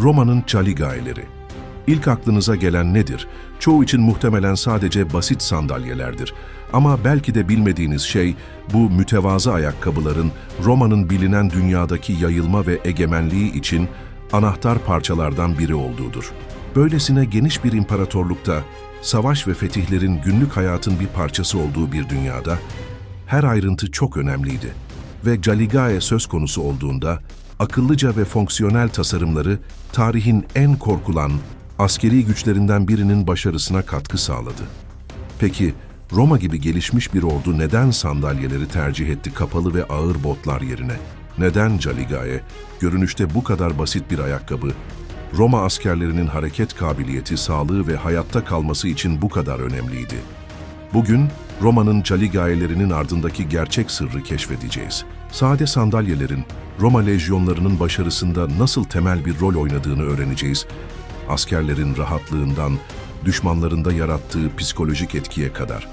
Roma'nın Chaligaeleri. İlk aklınıza gelen nedir? Çoğu için muhtemelen sadece basit sandalyelerdir. Ama belki de bilmediğiniz şey bu mütevazı ayakkabıların Roma'nın bilinen dünyadaki yayılma ve egemenliği için anahtar parçalardan biri olduğudur. Böylesine geniş bir imparatorlukta, savaş ve fetihlerin günlük hayatın bir parçası olduğu bir dünyada, her ayrıntı çok önemliydi ve Caligae söz konusu olduğunda akıllıca ve fonksiyonel tasarımları tarihin en korkulan askeri güçlerinden birinin başarısına katkı sağladı. Peki Roma gibi gelişmiş bir ordu neden sandalyeleri tercih etti kapalı ve ağır botlar yerine? Neden Caligae, görünüşte bu kadar basit bir ayakkabı, Roma askerlerinin hareket kabiliyeti, sağlığı ve hayatta kalması için bu kadar önemliydi? Bugün Roma'nın Caligae'lerinin ardındaki gerçek sırrı keşfedeceğiz. Sade sandalyelerin Roma lejyonlarının başarısında nasıl temel bir rol oynadığını öğreneceğiz. Askerlerin rahatlığından düşmanlarında yarattığı psikolojik etkiye kadar.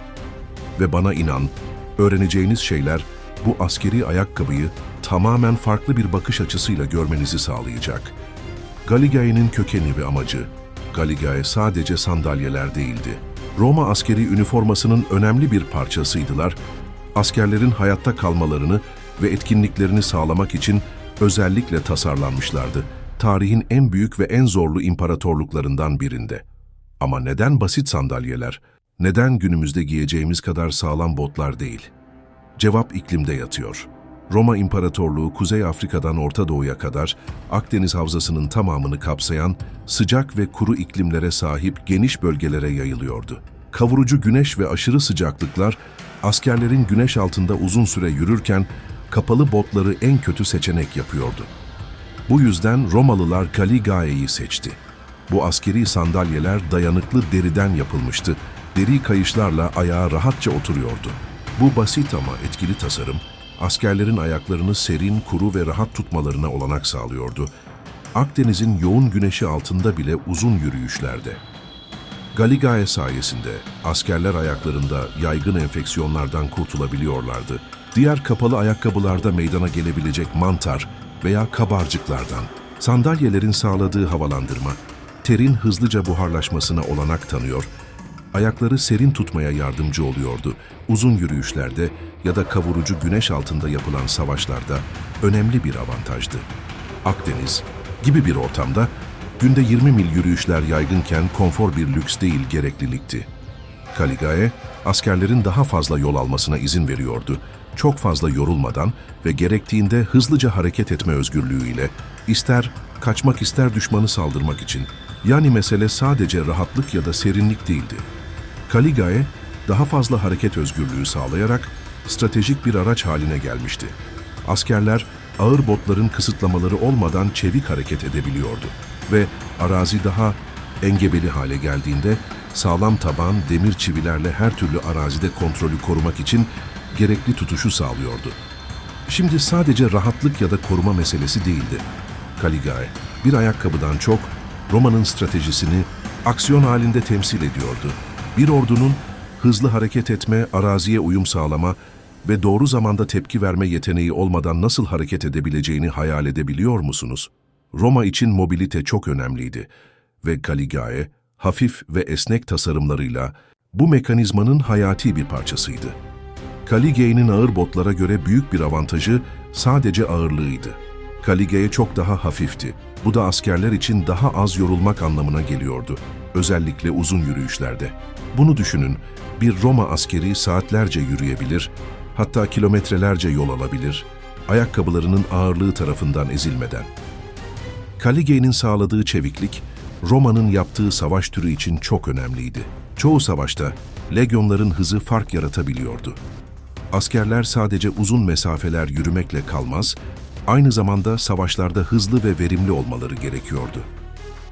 Ve bana inan, öğreneceğiniz şeyler bu askeri ayakkabıyı tamamen farklı bir bakış açısıyla görmenizi sağlayacak. Galigae'nin kökeni ve amacı, Galigae sadece sandalyeler değildi. Roma askeri üniformasının önemli bir parçasıydılar. Askerlerin hayatta kalmalarını ve etkinliklerini sağlamak için özellikle tasarlanmışlardı. Tarihin en büyük ve en zorlu imparatorluklarından birinde. Ama neden basit sandalyeler? Neden günümüzde giyeceğimiz kadar sağlam botlar değil? Cevap iklimde yatıyor. Roma İmparatorluğu Kuzey Afrika'dan Orta Doğu'ya kadar Akdeniz Havzası'nın tamamını kapsayan sıcak ve kuru iklimlere sahip geniş bölgelere yayılıyordu. Kavurucu güneş ve aşırı sıcaklıklar askerlerin güneş altında uzun süre yürürken kapalı botları en kötü seçenek yapıyordu. Bu yüzden Romalılar Galigae'yi seçti. Bu askeri sandalyeler dayanıklı deriden yapılmıştı. Deri kayışlarla ayağa rahatça oturuyordu. Bu basit ama etkili tasarım, askerlerin ayaklarını serin, kuru ve rahat tutmalarına olanak sağlıyordu. Akdeniz'in yoğun güneşi altında bile uzun yürüyüşlerde. Galigae sayesinde askerler ayaklarında yaygın enfeksiyonlardan kurtulabiliyorlardı. Diğer kapalı ayakkabılarda meydana gelebilecek mantar veya kabarcıklardan. Sandalyelerin sağladığı havalandırma, terin hızlıca buharlaşmasına olanak tanıyor, ayakları serin tutmaya yardımcı oluyordu. Uzun yürüyüşlerde ya da kavurucu güneş altında yapılan savaşlarda önemli bir avantajdı. Akdeniz gibi bir ortamda günde 20 mil yürüyüşler yaygınken konfor bir lüks değil gereklilikti. Kaligae, askerlerin daha fazla yol almasına izin veriyordu. Çok fazla yorulmadan ve gerektiğinde hızlıca hareket etme özgürlüğüyle, ister kaçmak ister düşmanı saldırmak için. Yani mesele sadece rahatlık ya da serinlik değildi. Kaligae, daha fazla hareket özgürlüğü sağlayarak stratejik bir araç haline gelmişti. Askerler, ağır botların kısıtlamaları olmadan çevik hareket edebiliyordu ve arazi daha engebeli hale geldiğinde sağlam taban, demir çivilerle her türlü arazide kontrolü korumak için gerekli tutuşu sağlıyordu. Şimdi sadece rahatlık ya da koruma meselesi değildi. Kaligae, bir ayakkabıdan çok Roma'nın stratejisini aksiyon halinde temsil ediyordu. Bir ordunun hızlı hareket etme, araziye uyum sağlama ve doğru zamanda tepki verme yeteneği olmadan nasıl hareket edebileceğini hayal edebiliyor musunuz? Roma için mobilite çok önemliydi ve Galigae, hafif ve esnek tasarımlarıyla bu mekanizmanın hayati bir parçasıydı. Caligae'nin ağır botlara göre büyük bir avantajı sadece ağırlığıydı. Caligae çok daha hafifti. Bu da askerler için daha az yorulmak anlamına geliyordu. Özellikle uzun yürüyüşlerde. Bunu düşünün, bir Roma askeri saatlerce yürüyebilir, hatta kilometrelerce yol alabilir, ayakkabılarının ağırlığı tarafından ezilmeden. Caligae'nin sağladığı çeviklik, Roma'nın yaptığı savaş türü için çok önemliydi. Çoğu savaşta legyonların hızı fark yaratabiliyordu. Askerler sadece uzun mesafeler yürümekle kalmaz, aynı zamanda savaşlarda hızlı ve verimli olmaları gerekiyordu.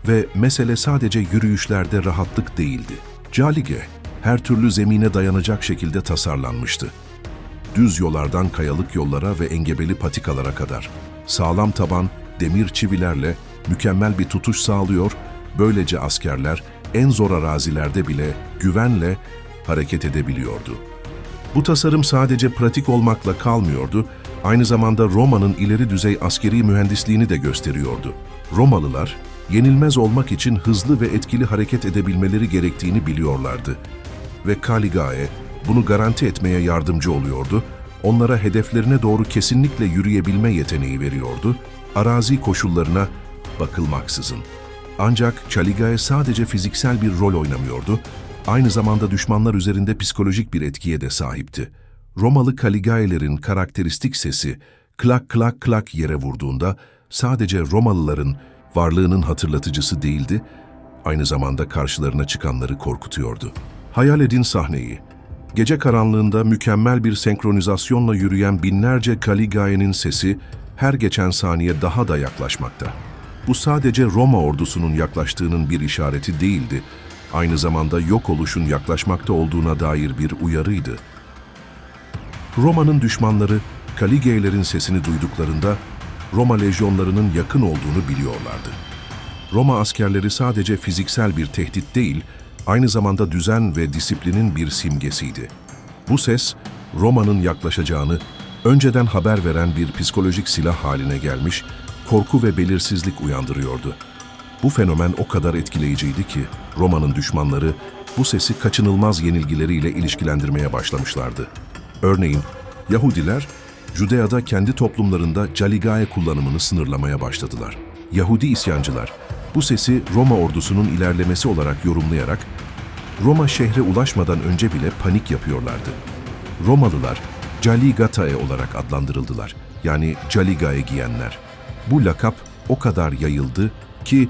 Ve mesele sadece yürüyüşlerde rahatlık değildi. Calige, her türlü zemine dayanacak şekilde tasarlanmıştı. Düz yollardan kayalık yollara ve engebeli patikalara kadar. Sağlam taban, demir çivilerle mükemmel bir tutuş sağlıyor, böylece askerler en zor arazilerde bile güvenle hareket edebiliyordu. Bu tasarım sadece pratik olmakla kalmıyordu, aynı zamanda Roma'nın ileri düzey askeri mühendisliğini de gösteriyordu. Romalılar, yenilmez olmak için hızlı ve etkili hareket edebilmeleri gerektiğini biliyorlardı. Ve Kaligae bunu garanti etmeye yardımcı oluyordu, onlara hedeflerine doğru kesinlikle yürüyebilme yeteneği veriyordu, arazi koşullarına bakılmaksızın. Ancak Chaligae sadece fiziksel bir rol oynamıyordu, aynı zamanda düşmanlar üzerinde psikolojik bir etkiye de sahipti. Romalı Kaligae'lerin karakteristik sesi, klak klak klak yere vurduğunda sadece Romalıların varlığının hatırlatıcısı değildi, aynı zamanda karşılarına çıkanları korkutuyordu. Hayal edin sahneyi. Gece karanlığında mükemmel bir senkronizasyonla yürüyen binlerce Kaligae'nin sesi her geçen saniye daha da yaklaşmakta. Bu sadece Roma ordusunun yaklaştığının bir işareti değildi, aynı zamanda yok oluşun yaklaşmakta olduğuna dair bir uyarıydı. Roma'nın düşmanları Kaligae'lerin sesini duyduklarında Roma lejyonlarının yakın olduğunu biliyorlardı. Roma askerleri sadece fiziksel bir tehdit değil, aynı zamanda düzen ve disiplinin bir simgesiydi. Bu ses, Roma'nın yaklaşacağını önceden haber veren bir psikolojik silah haline gelmiş, korku ve belirsizlik uyandırıyordu. Bu fenomen o kadar etkileyiciydi ki Roma'nın düşmanları bu sesi kaçınılmaz yenilgileriyle ilişkilendirmeye başlamışlardı. Örneğin Yahudiler Judea'da kendi toplumlarında caligae kullanımını sınırlamaya başladılar. Yahudi isyancılar bu sesi Roma ordusunun ilerlemesi olarak yorumlayarak Roma şehre ulaşmadan önce bile panik yapıyorlardı. Romalılar Caligatae olarak adlandırıldılar. Yani Caligae giyenler. Bu lakap o kadar yayıldı ki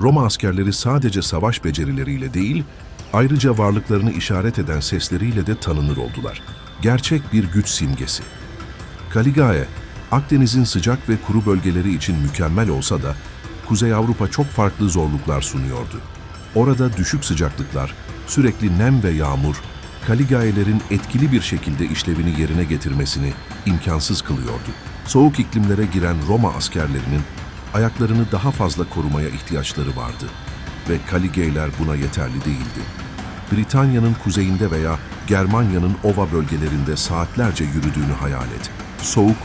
Roma askerleri sadece savaş becerileriyle değil, ayrıca varlıklarını işaret eden sesleriyle de tanınır oldular. Gerçek bir güç simgesi. Kaligae, Akdeniz'in sıcak ve kuru bölgeleri için mükemmel olsa da Kuzey Avrupa çok farklı zorluklar sunuyordu. Orada düşük sıcaklıklar, sürekli nem ve yağmur, Kaligae'lerin etkili bir şekilde işlevini yerine getirmesini imkansız kılıyordu. Soğuk iklimlere giren Roma askerlerinin ayaklarını daha fazla korumaya ihtiyaçları vardı ve Kaligae'ler buna yeterli değildi. Britanya'nın kuzeyinde veya Germanya'nın ova bölgelerinde saatlerce yürüdüğünü hayal et. Soğuk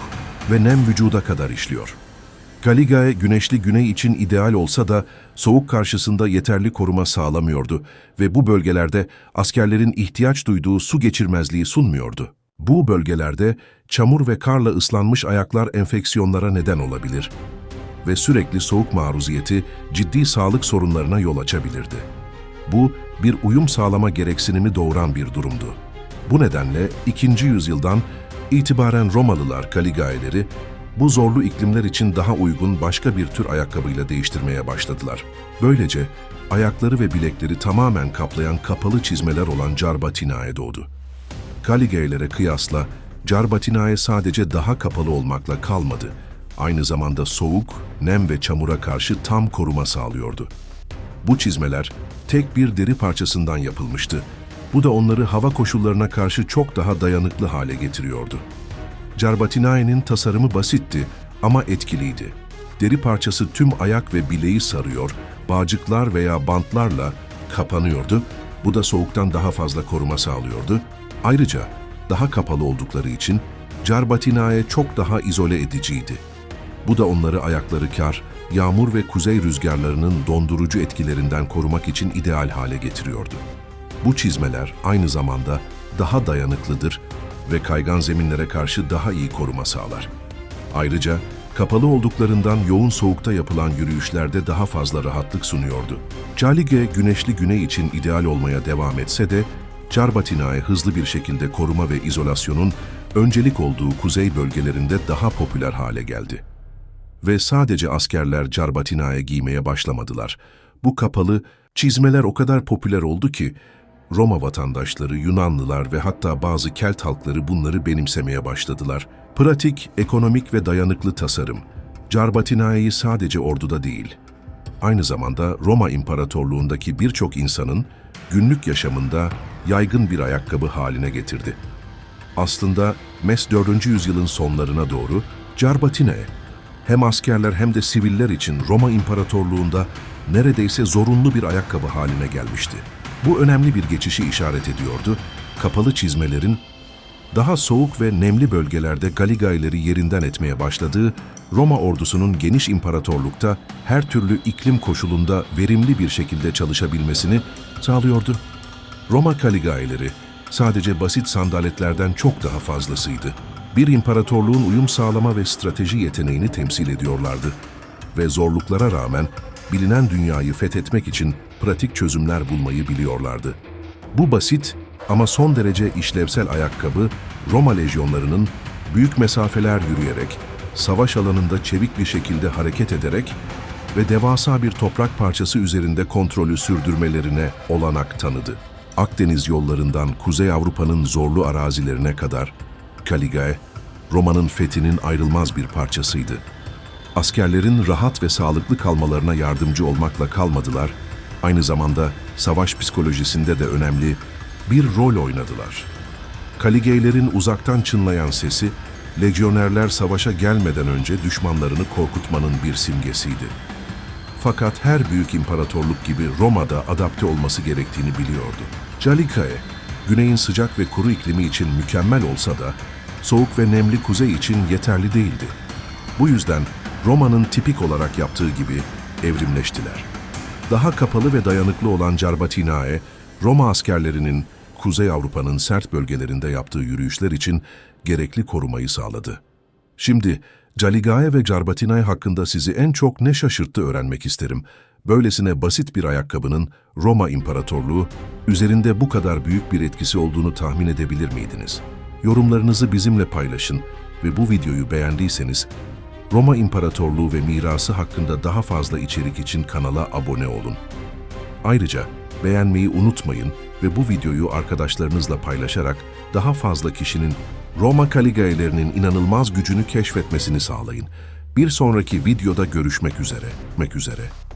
ve nem vücuda kadar işliyor. Kaligae güneşli güney için ideal olsa da soğuk karşısında yeterli koruma sağlamıyordu ve bu bölgelerde askerlerin ihtiyaç duyduğu su geçirmezliği sunmuyordu. Bu bölgelerde çamur ve karla ıslanmış ayaklar enfeksiyonlara neden olabilir ve sürekli soğuk maruziyeti ciddi sağlık sorunlarına yol açabilirdi. Bu bir uyum sağlama gereksinimi doğuran bir durumdu. Bu nedenle 2. yüzyıldan itibaren Romalılar Kaligae'leri bu zorlu iklimler için daha uygun başka bir tür ayakkabıyla değiştirmeye başladılar. Böylece ayakları ve bilekleri tamamen kaplayan kapalı çizmeler olan Carbatinae doğdu. Kaligae'lere kıyasla Carbatinae sadece daha kapalı olmakla kalmadı. Aynı zamanda soğuk, nem ve çamura karşı tam koruma sağlıyordu. Bu çizmeler tek bir deri parçasından yapılmıştı. Bu da onları hava koşullarına karşı çok daha dayanıklı hale getiriyordu. Carbatinae'nin tasarımı basitti ama etkiliydi. Deri parçası tüm ayak ve bileği sarıyor, bağcıklar veya bantlarla kapanıyordu. Bu da soğuktan daha fazla koruma sağlıyordu. Ayrıca daha kapalı oldukları için Carbatinae çok daha izole ediciydi. Bu da onları ayakları kar, yağmur ve kuzey rüzgarlarının dondurucu etkilerinden korumak için ideal hale getiriyordu. Bu çizmeler aynı zamanda daha dayanıklıdır ve kaygan zeminlere karşı daha iyi koruma sağlar. Ayrıca kapalı olduklarından yoğun soğukta yapılan yürüyüşlerde daha fazla rahatlık sunuyordu. Calige güneşli güney için ideal olmaya devam etse de Carbatinae hızlı bir şekilde koruma ve izolasyonun öncelik olduğu kuzey bölgelerinde daha popüler hale geldi. Ve sadece askerler Carbatinae giymeye başlamadılar. Bu kapalı çizmeler o kadar popüler oldu ki Roma vatandaşları, Yunanlılar ve hatta bazı Kelt halkları bunları benimsemeye başladılar. Pratik, ekonomik ve dayanıklı tasarım, Carbatinae'yi sadece orduda değil, aynı zamanda Roma İmparatorluğundaki birçok insanın günlük yaşamında yaygın bir ayakkabı haline getirdi. Aslında Mes 4. yüzyılın sonlarına doğru Carbatinae, hem askerler hem de siviller için Roma İmparatorluğunda neredeyse zorunlu bir ayakkabı haline gelmişti. Bu önemli bir geçişi işaret ediyordu. Kapalı çizmelerin daha soğuk ve nemli bölgelerde Galigaileri yerinden etmeye başladığı Roma ordusunun geniş imparatorlukta her türlü iklim koşulunda verimli bir şekilde çalışabilmesini sağlıyordu. Roma kaligaeleri sadece basit sandaletlerden çok daha fazlasıydı. Bir imparatorluğun uyum sağlama ve strateji yeteneğini temsil ediyorlardı. Ve zorluklara rağmen bilinen dünyayı fethetmek için pratik çözümler bulmayı biliyorlardı. Bu basit ama son derece işlevsel ayakkabı Roma lejyonlarının büyük mesafeler yürüyerek, savaş alanında çevik bir şekilde hareket ederek ve devasa bir toprak parçası üzerinde kontrolü sürdürmelerine olanak tanıdı. Akdeniz yollarından Kuzey Avrupa'nın zorlu arazilerine kadar Kaligae, Roma'nın fethinin ayrılmaz bir parçasıydı. Askerlerin rahat ve sağlıklı kalmalarına yardımcı olmakla kalmadılar, aynı zamanda savaş psikolojisinde de önemli bir rol oynadılar. Kaligeylerin uzaktan çınlayan sesi, lejyonerler savaşa gelmeden önce düşmanlarını korkutmanın bir simgesiydi. Fakat her büyük imparatorluk gibi Roma'da adapte olması gerektiğini biliyordu. Calikae, güneyin sıcak ve kuru iklimi için mükemmel olsa da, soğuk ve nemli kuzey için yeterli değildi. Bu yüzden Roma'nın tipik olarak yaptığı gibi evrimleştiler. Daha kapalı ve dayanıklı olan Carbatinae, Roma askerlerinin Kuzey Avrupa'nın sert bölgelerinde yaptığı yürüyüşler için gerekli korumayı sağladı. Şimdi Caligae ve Carbatinae hakkında sizi en çok ne şaşırttı öğrenmek isterim. Böylesine basit bir ayakkabının Roma İmparatorluğu üzerinde bu kadar büyük bir etkisi olduğunu tahmin edebilir miydiniz? Yorumlarınızı bizimle paylaşın ve bu videoyu beğendiyseniz Roma İmparatorluğu ve mirası hakkında daha fazla içerik için kanala abone olun. Ayrıca beğenmeyi unutmayın ve bu videoyu arkadaşlarınızla paylaşarak daha fazla kişinin Roma Kaligaelerinin inanılmaz gücünü keşfetmesini sağlayın. Bir sonraki videoda görüşmek üzere. Görüşmek üzere.